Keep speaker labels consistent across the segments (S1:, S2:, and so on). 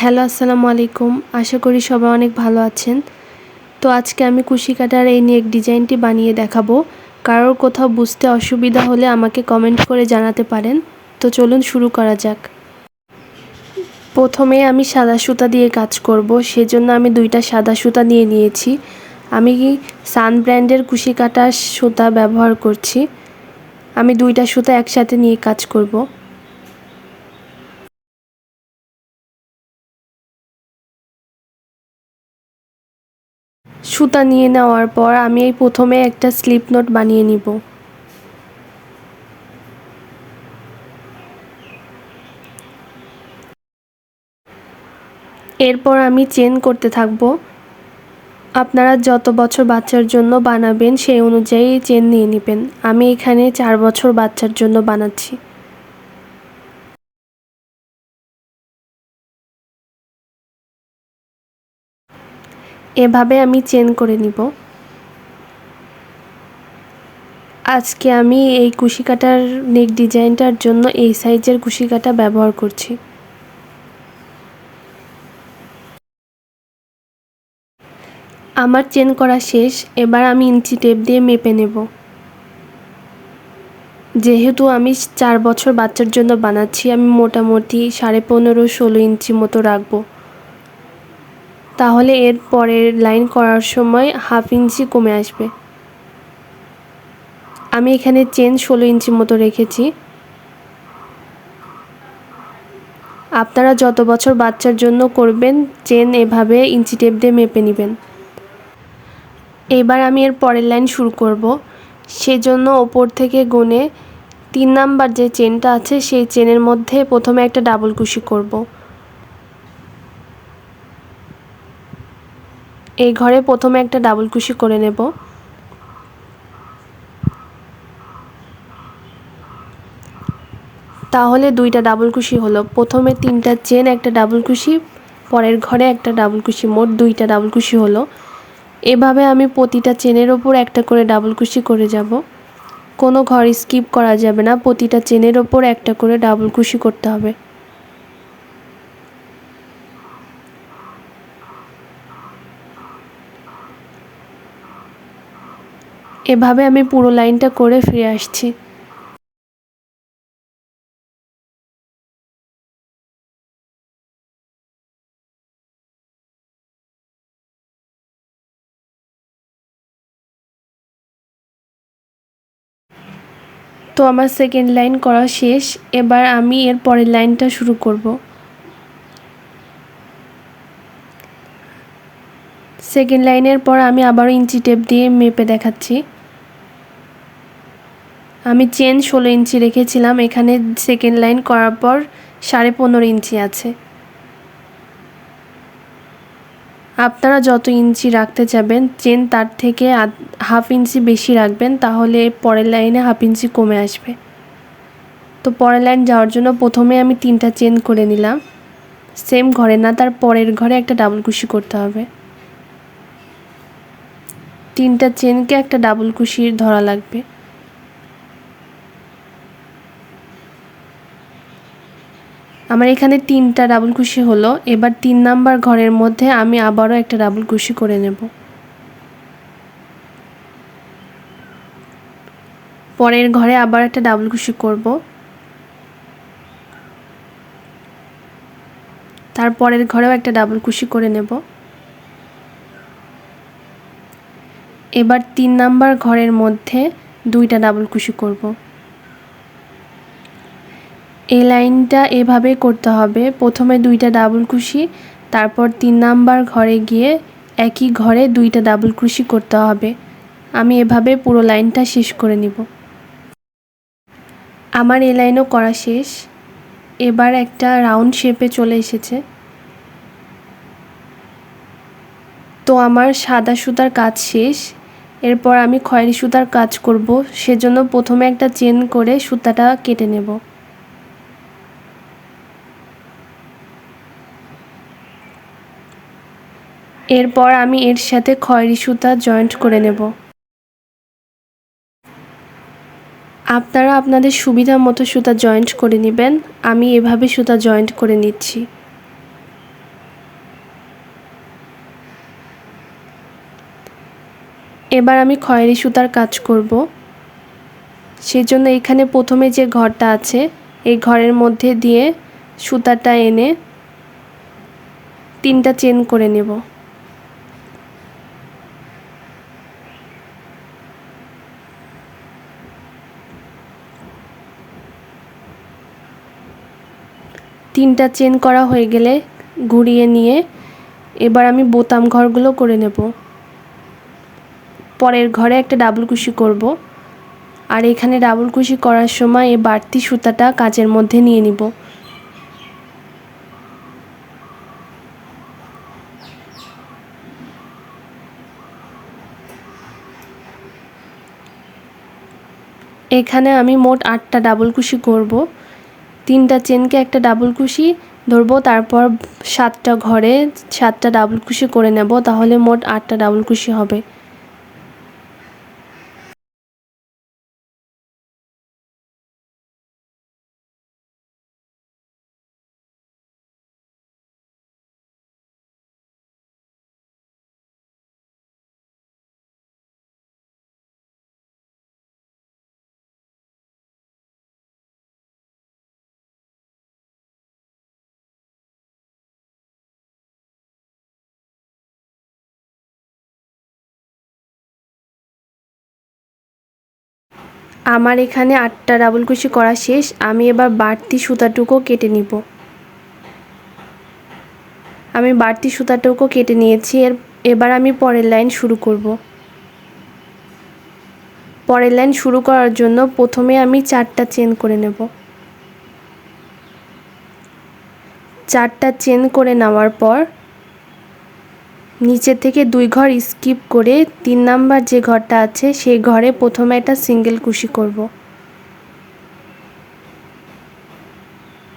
S1: Hello, আসসালামু আলাইকুম। আশা করি সবাই অনেক ভালো আছেন। তো আজকে আমি কুশি কাটার এই নেক ডিজাইনটি বানিয়ে দেখাবো। কারোর কোথাও বুঝতে অসুবিধা হলে আমাকে কমেন্ট করে জানাতে পারেন। তো চলুন শুরু করা যাক। প্রথমে আমি সাদা সুতা দিয়ে কাজ করব। সেজন্য আমি দুইটা সাদা সুতা নিয়ে নিয়েছি। আমি সান ব্র্যান্ডের কুশি কাটার সুতা ব্যবহার করছি। আমি দুইটা সুতা একসাথে নিয়ে কাজ করব। সুতা নিয়ে নেওয়ার পর আমি এই প্রথমে একটা স্লিপ নোট বানিয়ে নিব। এরপর আমি চেন করতে থাকব। আপনারা যত বছর বাচ্চার জন্য বানাবেন সেই অনুযায়ী চেন নিয়ে নেবেন। আমি এখানে চার বছর বাচ্চার জন্য বানাচ্ছি। এভাবে আমি চেন করে নিব। আজকে আমি এই কুশি কাটার নেক ডিজাইনটার জন্য এই সাইজের কুশি কাটা ব্যবহার করছি। আমার চেন করা শেষ, এবার আমি ইঞ্চি টেপ দিয়ে মেপে নেব। যেহেতু আমি চার বছর বাচ্চার জন্য বানাচ্ছি, আমি মোটামুটি সাড়ে পনেরো ষোলো ইঞ্চি মতো রাখব। তাহলে এর পরের লাইন করার সময় হাফ ইঞ্চি কমে আসবে। আমি এখানে চেন ষোলো ইঞ্চি মতো রেখেছি। আপনারা যত বছর বাচ্চার জন্য করবেন, চেন এভাবে ইঞ্চি টেপ দিয়ে মেপে নেবেন। এবার আমি এর পরের লাইন শুরু করব। সেজন্য ওপর থেকে গুনে তিন নাম্বার যে চেনটা আছে, সেই চেনের মধ্যে প্রথমে একটা ডাবল কুশি করব। এই ঘরে প্রথমে একটা ডাবল কুশি করে নেব। তাহলে দুইটা ডাবল কুশি হলো। প্রথমে তিনটা চেন একটা ডাবল কুশি, পরের ঘরে একটা ডাবল কুশি, মোট দুইটা ডাবল কুশি হলো। এভাবে আমি প্রতিটা চেনের ওপর একটা করে ডাবল কুশি করে যাব। কোনো ঘর স্কিপ করা যাবে না, প্রতিটা চেনের ওপর একটা করে ডাবল কুশি করতে হবে। এভাবে আমি পুরো লাইনটা করে ফিরে আসছি। তো আমার সেকেন্ড লাইন করা শেষ, এবার আমি এর পরের লাইনটা শুরু করব। সেকেন্ড লাইনের পর আমি আবারও ইঞ্চি টেপ দিয়ে মেপে দেখাচ্ছি। আমি চেন ষোলো ইঞ্চি রেখেছিলাম, এখানে সেকেন্ড লাইন করার পর সাড়ে পনেরো ইঞ্চি আছে। আপনারা যত ইঞ্চি রাখতে চাবেন চেন তার থেকে হাফ ইঞ্চি বেশি রাখবেন, তাহলে পরের লাইনে হাফ ইঞ্চি কমে আসবে। তো পরের লাইন যাওয়ার জন্য প্রথমে আমি তিনটা চেন করে নিলাম। সেম ঘরে না, তার পরের ঘরে একটা ডাবল কুশি করতে হবে। তিনটা চেনকে একটা ডাবল কুশির ধরা লাগবে। আমার এখানে তিনটা ডাবল কুশি হলো। এবার তিন নাম্বার ঘরের মধ্যে আমি আবারও একটা ডাবল কুশি করে নেব। পরের ঘরে আবার একটা ডাবল কুশি করব। তারপরের ঘরেও একটা ডাবল কুশি করে নেব। এবার তিন নাম্বার ঘরের মধ্যে দুইটা ডাবল কুশি করব। এই লাইনটা এভাবে করতে হবে। প্রথমে দুইটা ডাবল কুশি, তারপর তিন নাম্বার ঘরে গিয়ে একই ঘরে দুইটা ডাবল কুশি করতে হবে। আমি এভাবে পুরো লাইনটা শেষ করে নিব। আমার এই লাইনও করা শেষ। এবার একটা রাউন্ড শেপে চলে এসেছে। তো আমার সাদা সুতার কাজ শেষ। এরপর আমি খয়েরি সুতার কাজ করব। সেজন্য প্রথমে একটা চেন করে সুতাটা কেটে নেব। এরপর আমি এর সাথে খয়েরি সুতা জয়েন্ট করে নেব। আপনারা আপনাদের সুবিধা মতো সুতা জয়েন্ট করে নেবেন। আমি এভাবে সুতা জয়েন্ট করে নিচ্ছি। এবার আমি খয়েরি সুতার কাজ করব। সেই জন্য এখানে প্রথমে যে ঘরটা আছে, এই ঘরের মধ্যে দিয়ে সুতাটা এনে তিনটা চেন করে নেব। তিনটা চেন করা হয়ে গেলে ঘুরিয়ে নিয়ে এবার আমি বোতাম ঘরগুলো করে নেব। পরের ঘরে একটা ডাবল কুশি করব। আর এখানে ডাবল কুশি করার সময় এই বাড়তি সুতাটা কাজের মধ্যে নিয়ে নিব। এখানে আমি মোট আটটা ডাবল কুশি করব। তিনটা চেনকে একটা ডাবল কুশি ধরবো, তারপর সাতটা ঘরে সাতটা ডাবল কুশি করে নেব, তাহলে মোট আটটা ডাবল কুশি হবে। আমার এখানে আটটা ডাবল কুশি করা শেষ, আমি এবার বাড়তি সুতাটুকু কেটে নিব। আমি বাড়তি সুতাটুকু কেটে নিয়েছি, এর, এবার আমি পরের লাইন শুরু করব। পরের লাইন শুরু করার জন্য প্রথমে আমি চারটা চেন করে নেব। চারটা চেন করে নেওয়ার পর নিচে থেকে দুই ঘর স্কিপ করে তিন নাম্বার যে ঘরটা আছে, সেই ঘরে প্রথমে একটা সিঙ্গেল কুশি করব।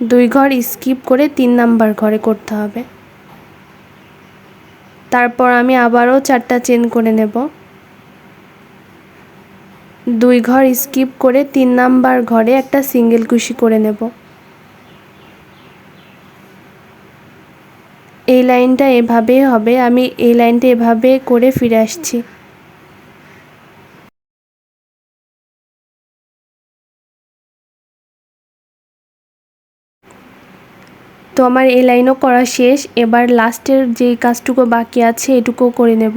S1: দুই ঘর স্কিপ করে তিন নাম্বার ঘরে করতে হবে। তারপর আমি আবারও চারটা চেন করে নেব। দুই ঘর স্কিপ করে তিন নাম্বার ঘরে একটা সিঙ্গেল কুশি করে নেব। এই লাইনটা এভাবে হবে, আমি এই লাইনটা এভাবে করে ফিরে আসছি। তো আমার এই লাইনও করা শেষ, এবার লাস্টের যে কাজটুকু বাকি আছে এটুকু করে নেব।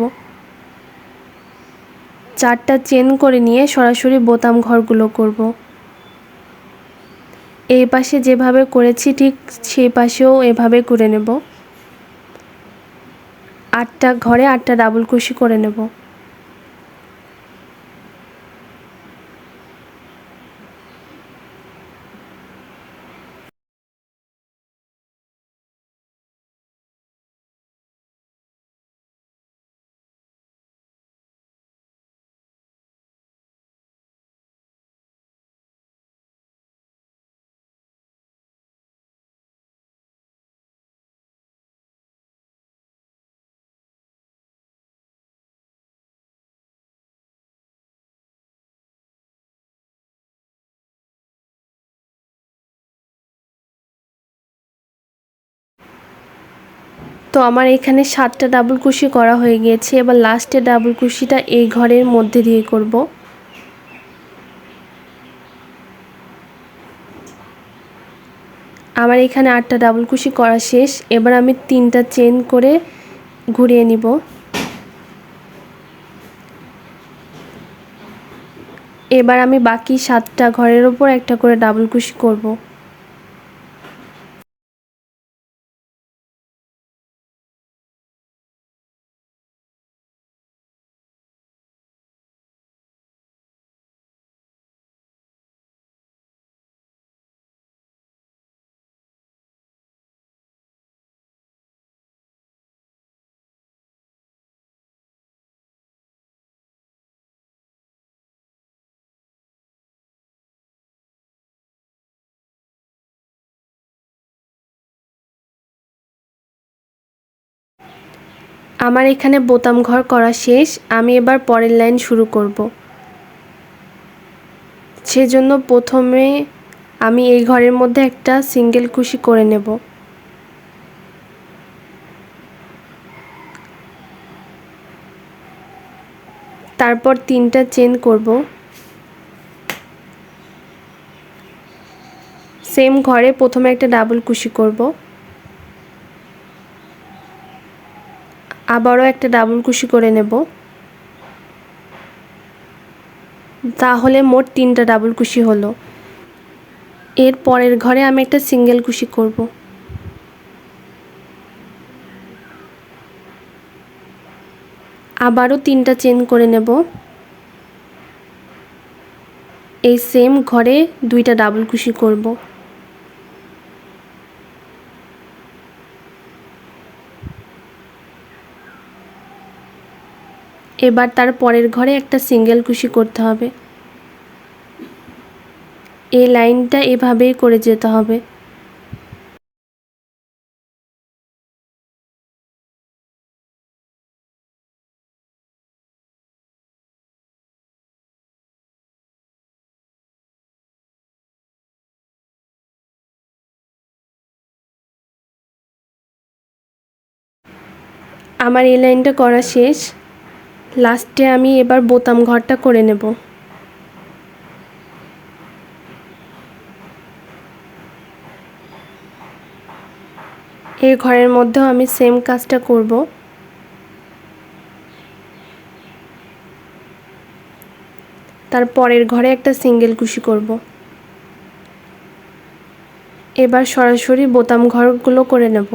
S1: চারটা চেন করে নিয়ে সরাসরি বোতাম ঘরগুলো করব। এই পাশে যেভাবে করেছি ঠিক সেই পাশেও এভাবে করে নেব। আটটা ঘরে আটটা ডাবল কুশি করে নেব। তো আমার এখানে সাতটা ডাবল কুশি করা হয়ে গিয়েছে। এবার লাস্টে ডাবল কুশিটা এই ঘরের মধ্যে দিয়ে করব। আমার এখানে আটটা ডাবল কুশি করা শেষ। এবার আমি তিনটা চেন করে ঘুরিয়ে নিব। এবার আমি বাকি সাতটা ঘরের ওপর একটা করে ডাবল কুশি করব। আমার এখানে বোতাম ঘর করা শেষ, আমি এবার পরের লাইন শুরু করব। সেজন্য প্রথমে আমি এই ঘরের মধ্যে একটা সিঙ্গেল কুশি করে নেব। তারপর তিনটা চেন করব। সেম ঘরে প্রথমে একটা ডাবল কুশি করব। আবারও একটা ডাবল কুশি করে নেব। তাহলে মোট তিনটা ডাবল কুশি হলো। এর পরের ঘরে আমি একটা সিঙ্গেল কুশি করব। আবারও তিনটা চেন করে নেব। এই সেম ঘরে দুইটা ডাবল কুশি করব। এবার তার পরের ঘরে একটা সিঙ্গেল কুশি করতে হবে। এই লাইনটা এভাবেই করে যেতে হবে। আমার এই লাইনটা করা শেষ। লাস্টে আমি এবার বোতাম ঘরটা করে নেব। এই ঘরের মধ্যেও আমি সেম কাজটা করব। তার পরের ঘরে একটা সিঙ্গেল কুশি করব। এবার সরাসরি বোতাম ঘরগুলো করে নেব।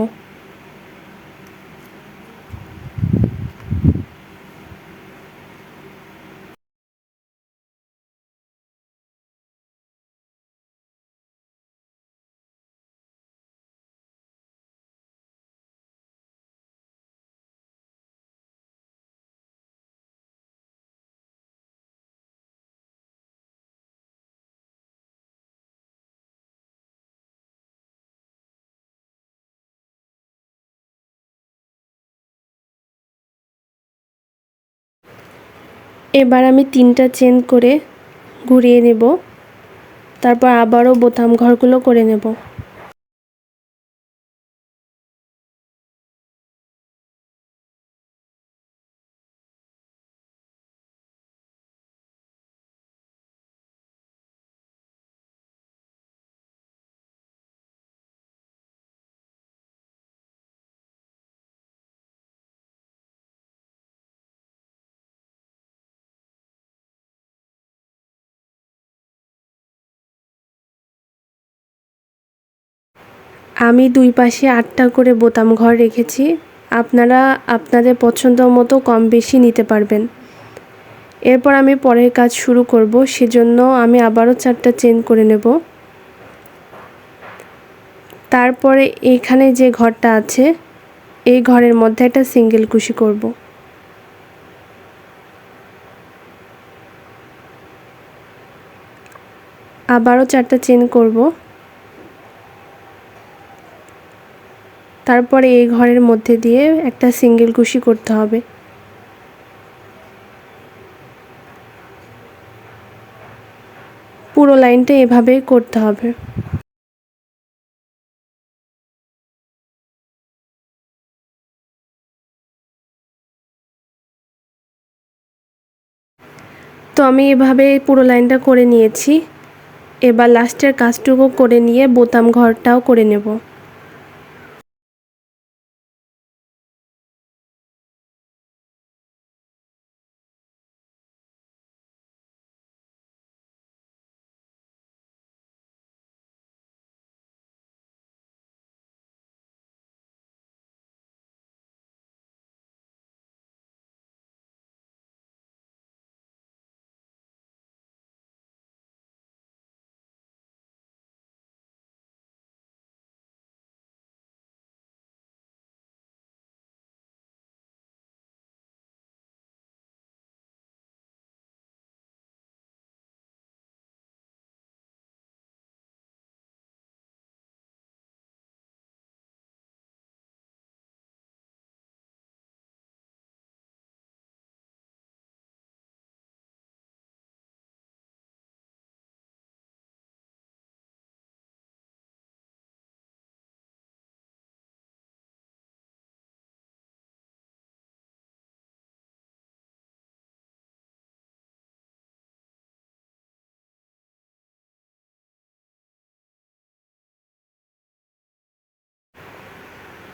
S1: এবার আমি তিনটা চেন করে ঘুরিয়ে নেব। তারপর আবারও বোতাম ঘরগুলো করে নেব। আমি দুই পাশে আটটা করে বোতাম ঘর রেখেছি। আপনারা আপনাদের পছন্দ মতো কম বেশি নিতে পারবেন। এরপর আমি পরের কাজ শুরু করব, সেজন্য আমি আবারও চারটা চেন করে নেব। তারপরে এখানে যে ঘরটা আছে, এই ঘরের মধ্যে একটা সিঙ্গেল কুশি করব। আবারও চারটা চেন করব। তারপরে এই ঘরের মধ্যে দিয়ে একটা সিঙ্গেল কুশি করতে হবে। পুরো লাইনটা এভাবেই করতে হবে। তো আমি এভাবে পুরো লাইনটা করে নিয়েছি। এবার লাস্টের কাজটুকু করে নিয়ে বোতাম ঘরটাও করে নেব।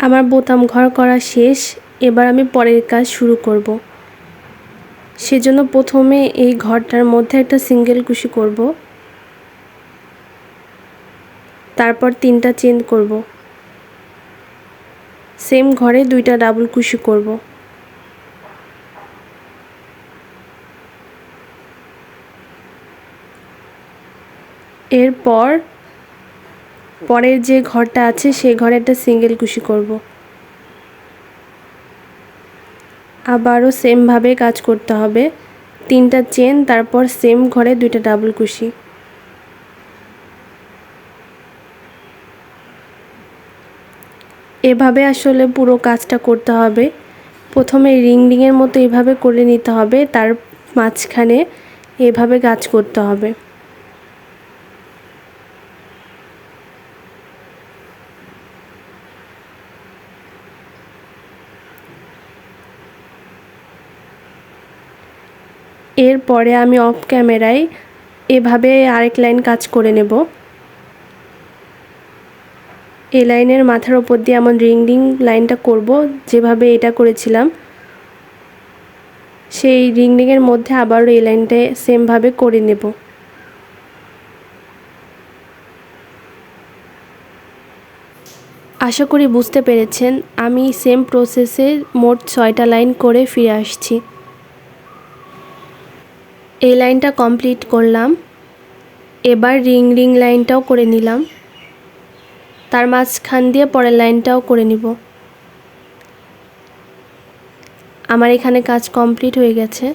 S1: আমার বোতাম ঘর করা শেষ, এবার আমি পরের কাজ শুরু করব। সেজন্য প্রথমে এই ঘরটার মধ্যে একটা সিঙ্গেল কুশি করব। তারপর তিনটা চেন করব। সেম ঘরে দুইটা ডাবল কুশি করব। এরপর পরের যে ঘরটা আছে, সেই ঘরে একটা সিঙ্গেল কুশি করব। আবারও সেমভাবে কাজ করতে হবে। তিনটা চেন তারপর সেম ঘরে দুইটা ডাবল কুশি এভাবে আসলে পুরো কাজটা করতে হবে। প্রথমে রিং রিংয়ের মতো এভাবে করে নিতে হবে। তার মাঝখানে এভাবে কাজ করতে হবে। এরপরে আমি অফ ক্যামেরায় এভাবে আরেক লাইন কাজ করে নেব। এই লাইনের মাথার ওপর দিয়ে এমন রিং রিং লাইনটা করব, যেভাবে এটা করেছিলাম। সেই রিং রিংয়ের মধ্যে আবারও এই লাইনটা সেমভাবে করে নেব। আশা করি বুঝতে পেরেছেন, আমি সেম প্রসেসে মোট ছয়টা লাইন করে ফিরে আসছি। এই লাইনটা কমপ্লিট করলাম। এবার রিং রিং লাইনটাও করে নিলাম। তার মাঝখান দিয়ে পরের লাইনটাও করে নিব। আমার এখানে কাজ কমপ্লিট হয়ে গেছে।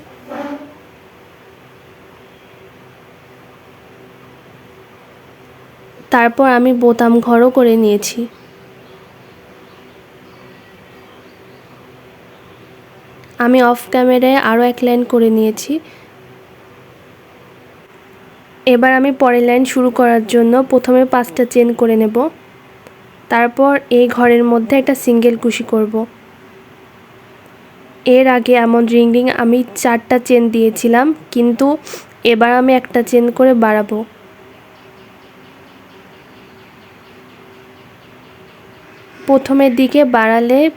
S1: তারপর আমি বোতাম ঘরও করে নিয়েছি। আমি অফ ক্যামেরায় আরও এক লাইন করে নিয়েছি। এবার আমি পরের লাইন শুরু করার জন্য প্রথমে পাঁচটা চেন করে নেব। তারপর এই ঘরের মধ্যে একটা সিঙ্গেল কুশি করব। এর আগে এমন রিং রিং আমি চারটা চেন দিয়েছিলাম, কিন্তু এবার আমি একটা চেন করে বাড়াবো। প্রথমের দিকে বাড়ালে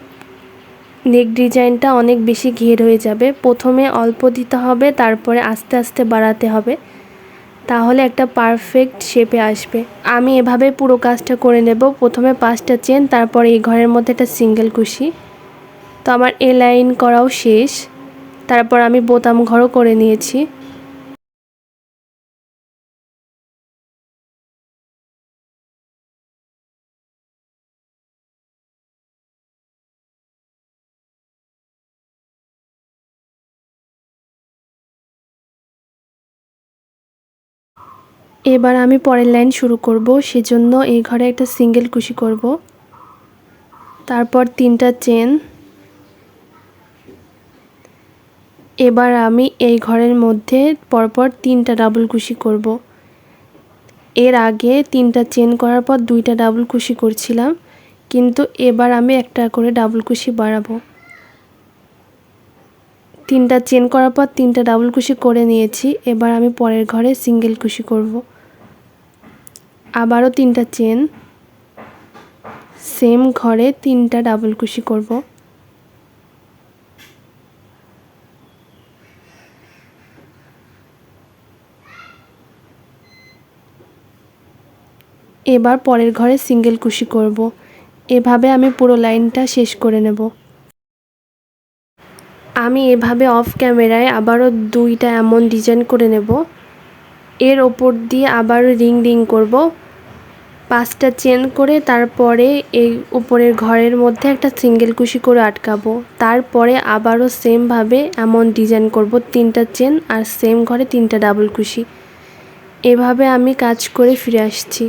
S1: নেক ডিজাইনটা অনেক বেশি ঘের হয়ে যাবে। প্রথমে অল্প দিতে হবে, তারপরে আস্তে আস্তে বাড়াতে হবে। তাহলে একটা পারফেক্ট শেপে আসবে। আমি এভাবে পুরো কাজটা করে নেব। প্রথমে পাঁচটা চেন তারপর এই ঘরের মধ্যে একটা সিঙ্গেল কুশি। তো আমার এ লাইন করাও শেষ। তারপর আমি বোতাম ঘরও করে নিয়েছি। এবার আমি পরের লাইন শুরু করব, সেজন্য এই ঘরে একটা সিঙ্গেল কুশি করব। তারপর তিনটা চেন। এবার আমি এই ঘরের মধ্যে পরপর তিনটা ডাবল কুশি করব। এর আগে তিনটা চেন করার পর দুইটা ডাবল কুশি করছিলাম, কিন্তু এবার আমি একটা করে ডাবল কুশি বাড়াবো। তিনটা চেন করার পর তিনটা ডাবল কুশি করে নিয়েছি, এবার আমি পরের ঘরে সিঙ্গেল কুশি করব। আবারও তিনটা চেন। সেম ঘরে তিনটা ডাবল কুশি করব। এবার পরের ঘরে সিঙ্গেল কুশি করব। এভাবে আমি পুরো লাইনটা শেষ করে নেব। আমি এভাবে অফ ক্যামেরায় আবারও দুইটা এমন ডিজাইন করে নেব। এর ওপর দিয়ে আবারও রিং রিং করব। পাঁচটা চেন করে তারপরে এই উপরের ঘরের মধ্যে একটা সিঙ্গেল কুশি করে আটকাবো। তারপরে আবারও সেমভাবে এমন ডিজাইন করব, তিনটা চেন আর সেম ঘরে তিনটা ডাবল কুশি। এভাবে আমি কাজ করে ফিরে আসছি।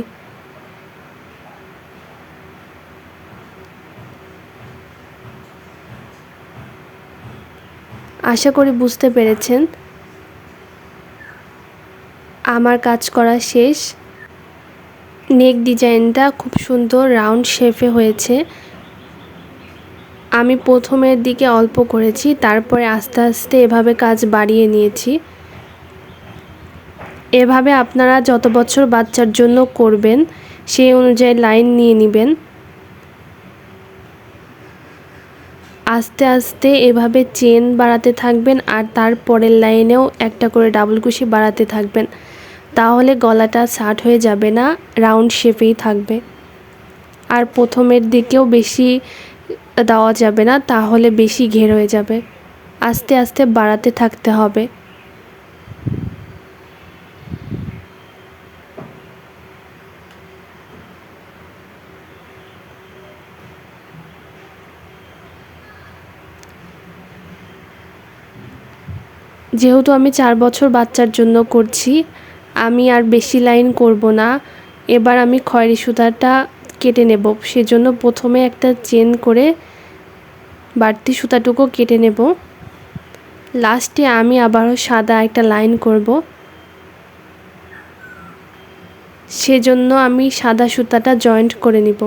S1: আশা করি বুঝতে পেরেছেন। আমার কাজ করা শেষ। নেক ডিজাইনটা খুব সুন্দর রাউন্ড শেপে হয়েছে। আমি প্রথমের দিকে অল্প করেছি, তারপরে আস্তে আস্তে এভাবে কাজ বাড়িয়ে নিয়েছি। এভাবে আপনারা যত বছর বাচ্চার জন্য করবেন, সেই অনুযায়ী লাইন নিয়ে নেবেন। আস্তে আস্তে এভাবে চেন বাড়াতে থাকবেন আর তার পরের লাইনেও একটা করে ডাবল কুশি বাড়াতে থাকবেন। তাহলে গলাটা শার্ট হয়ে যাবে না রাউন্ড শেপেই থাকবে। আর প্রথমের দিকেও বেশি দেওয়া যাবে না, তাহলে বেশি ঘের হয়ে যাবে। আস্তে আস্তে বাড়াতে থাকতে হবে। যেহেতু আমি চার বছর বাচ্চার জন্য করছি আমি আর বেশি লাইন করব না। এবার আমি খয়েরি সুতাটা কেটে নেব। সেজন্য প্রথমে একটা চেন করে বাড়তি সুতাটুকু কেটে নেব। লাস্টে আমি আবারও সাদা একটা লাইন করব। সেজন্য আমি সাদা সুতাটা জয়েন্ট করে নিব।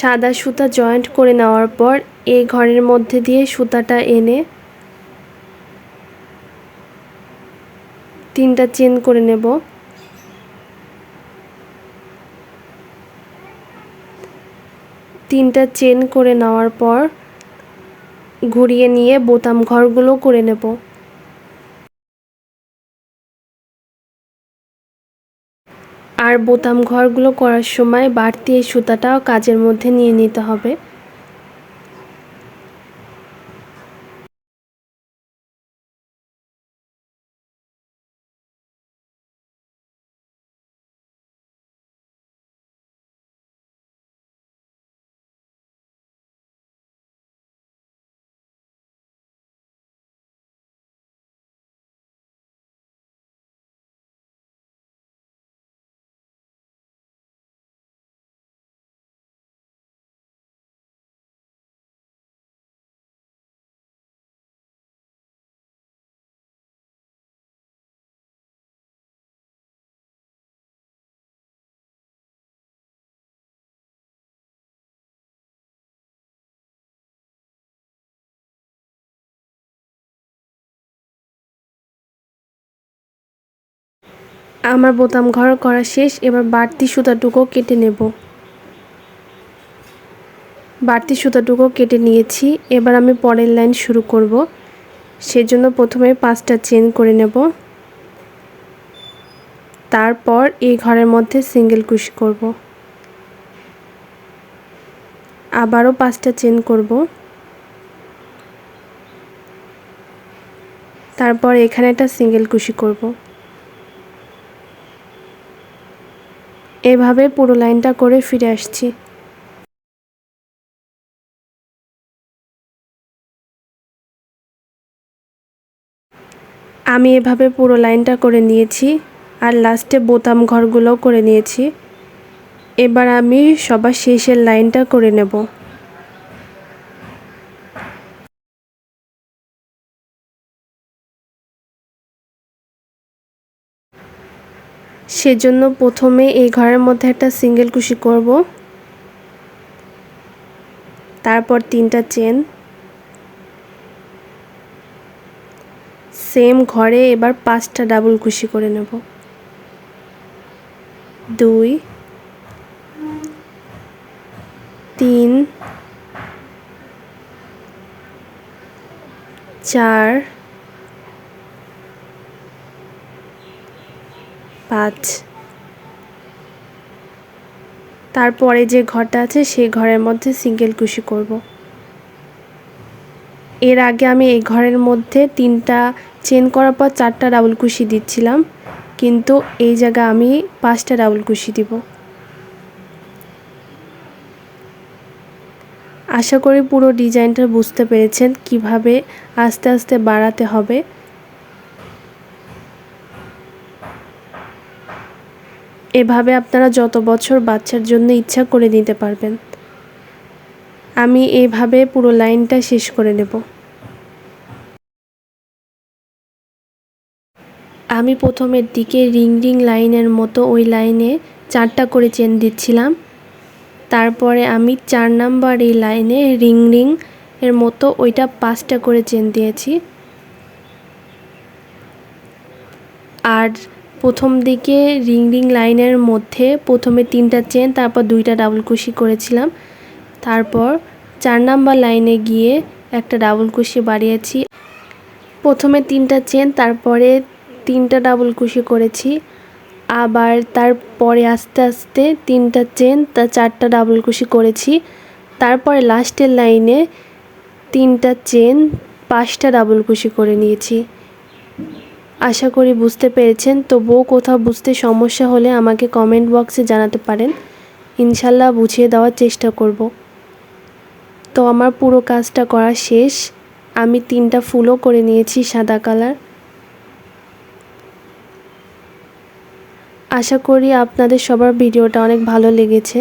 S1: সাদা সুতা জয়েন্ট করে নেওয়ার পর এই ঘরের মধ্যে দিয়ে সুতাটা এনে তিনটা চেন করে নেব। তিনটা চেন করে নেওয়ার পর ঘুরিয়ে নিয়ে বোতাম ঘরগুলো করে নেব। আর বোতাম ঘরগুলো করার সময় বাড়তি এই সুতাটাও কাজের মধ্যে নিয়ে নিতে হবে। আমার বোতাম ঘর করা শেষ, এবার বাড়তি সুতাটুকু কেটে নেব। বাড়তি সুতাটুকু কেটে নিয়েছি, এবার আমি পরের লাইন শুরু করব। সেজন্য প্রথমে পাঁচটা চেন করে নেব। তারপর এই ঘরের মধ্যে সিঙ্গেল কুশি করব। আবারও পাঁচটা চেন করব। তারপর এখানে একটা সিঙ্গেল কুশি করব। এভাবে পুরো লাইনটা করে ফিরে আসছি। আমি এভাবে পুরো লাইনটা করে নিয়েছি আর লাস্টে বোতাম ঘরগুলো করে নিয়েছি। এবার আমি সবার শেষের লাইনটা করে নেব। সেজন্য প্রথমে এই ঘরের মধ্যে একটা সিঙ্গেল কুশি করব। তারপর তিনটা চেন। সেম ঘরে এবার পাঁচটা ডাবল কুশি করে নেব। দুই, তিন, চার পাঁচ। তারপরে যে ঘরটা আছে, সেই ঘরের মধ্যে সিঙ্গেল কুশি করব। এর আগে আমি এই ঘরের মধ্যে তিনটা চেন করার পর চারটা ডাবল কুশি দিচ্ছিলাম, কিন্তু এই জায়গা আমি পাঁচটা ডাবল কুশি দিব। আশা করি পুরো ডিজাইনটা বুঝতে পেরেছেন কীভাবে আস্তে আস্তে বাড়াতে হবে। এভাবে আপনারা যত বছর বাচ্চার জন্য ইচ্ছা করে নিতে পারবেন। আমি এইভাবে পুরো লাইনটা শেষ করে নেব। আমি প্রথমের দিকে রিং রিং লাইনের মতো ওই লাইনে চারটা করে চেন দিচ্ছিলাম। তারপরে আমি চার নাম্বার এই লাইনে রিং রিং এর মতো ওইটা পাঁচটা করে চেন দিয়েছি। আর প্রথম দিকে রিং রিং লাইনের মধ্যে প্রথমে তিনটা চেন, তারপর দুইটা ডাবল কুশি করেছিলাম। তারপর চার নাম্বার লাইনে গিয়ে একটা ডাবল কুশি বাড়িয়েছি। প্রথমে তিনটা চেন, তারপরে তিনটা ডাবল কুশি করেছি। আবার তারপরে আস্তে আস্তে তিনটা চেন, তা চারটা ডাবল কুশি করেছি। তারপরে লাস্টের লাইনে তিনটা চেন, পাঁচটা ডাবল কুশি করে নিয়েছি। আশা করি বুঝতে পেরেছেন। তবুও কোথাও বুঝতে সমস্যা হলে আমাকে কমেন্ট বক্সে জানাতে পারেন। ইনশাল্লাহ বুঝিয়ে দেওয়ার চেষ্টা করব। তো আমার পুরো কাজটা করা শেষ। আমি তিনটা ফুলও করে নিয়েছি সাদা কালার। আশা করি আপনাদের সবার ভিডিওটা অনেক ভালো লেগেছে।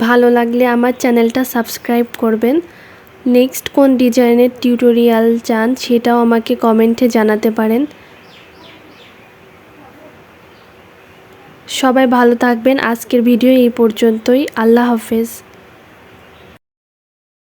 S1: ভালো লাগলে আমার চ্যানেলটা সাবস্ক্রাইব করবেন। নেক্সট কোন ডিজাইনের টিউটোরিয়াল চান সেটাও আমাকে কমেন্টে জানাতে পারেন। সবাই ভালো থাকবেন। আজকের ভিডিও এই পর্যন্তই। আল্লাহ হাফেজ।